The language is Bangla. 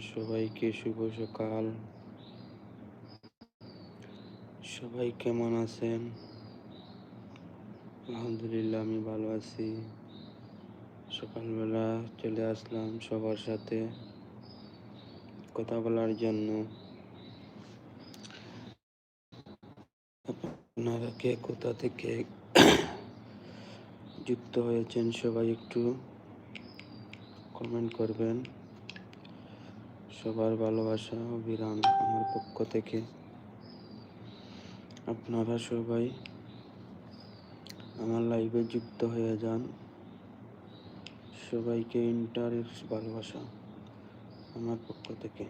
সবাইকে শুভ সকাল। সবাই কেমন আছেন? আলহামদুলিল্লাহ, আমি ভালো আছি। সকালবেলা চলে আসলাম সবার সাথে কথা বলার জন্য। আপনারা কে কোথা থেকে যুক্ত হয়েছেন সবাই একটু কমেন্ট করবেন। সবার ভালোবাসা অবিরাম আমার পক্ষ থেকে। আপনারা সবাই আমার লাইভে যুক্ত হয়ে যান। সবাইকে ইন্টারেস্ট ভালোবাসা আমার পক্ষ থেকে।